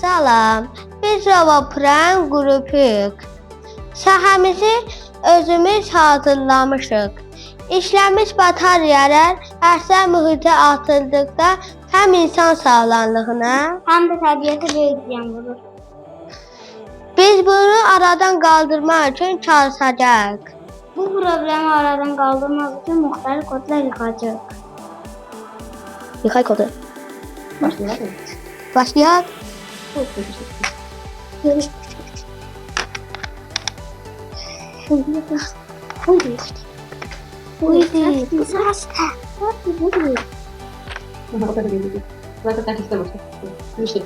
Salam, biz Rovapran qrupuyuq. Sahəmizi özümüz hazırlamışıq. İşləmiş bataryalar ərsər mühitə atıldıqda həm insan sağlamlığına, Hem de tabiata büyük ziyan vurur. biz bunu aradan qaldırmaq üçün çalışacağıq. Bu problemi aradan kaldırmak için muhtelif kodlar yıkacak. Yıkay kodu. Başlayalım. Başlayaq. Надо так и с тобой. Слушай.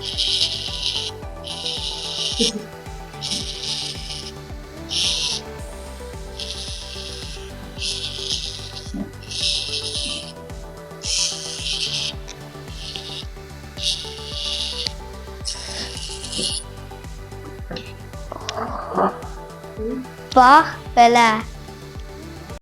Shh. Kesin başla. Görüşürüz. Bax belə.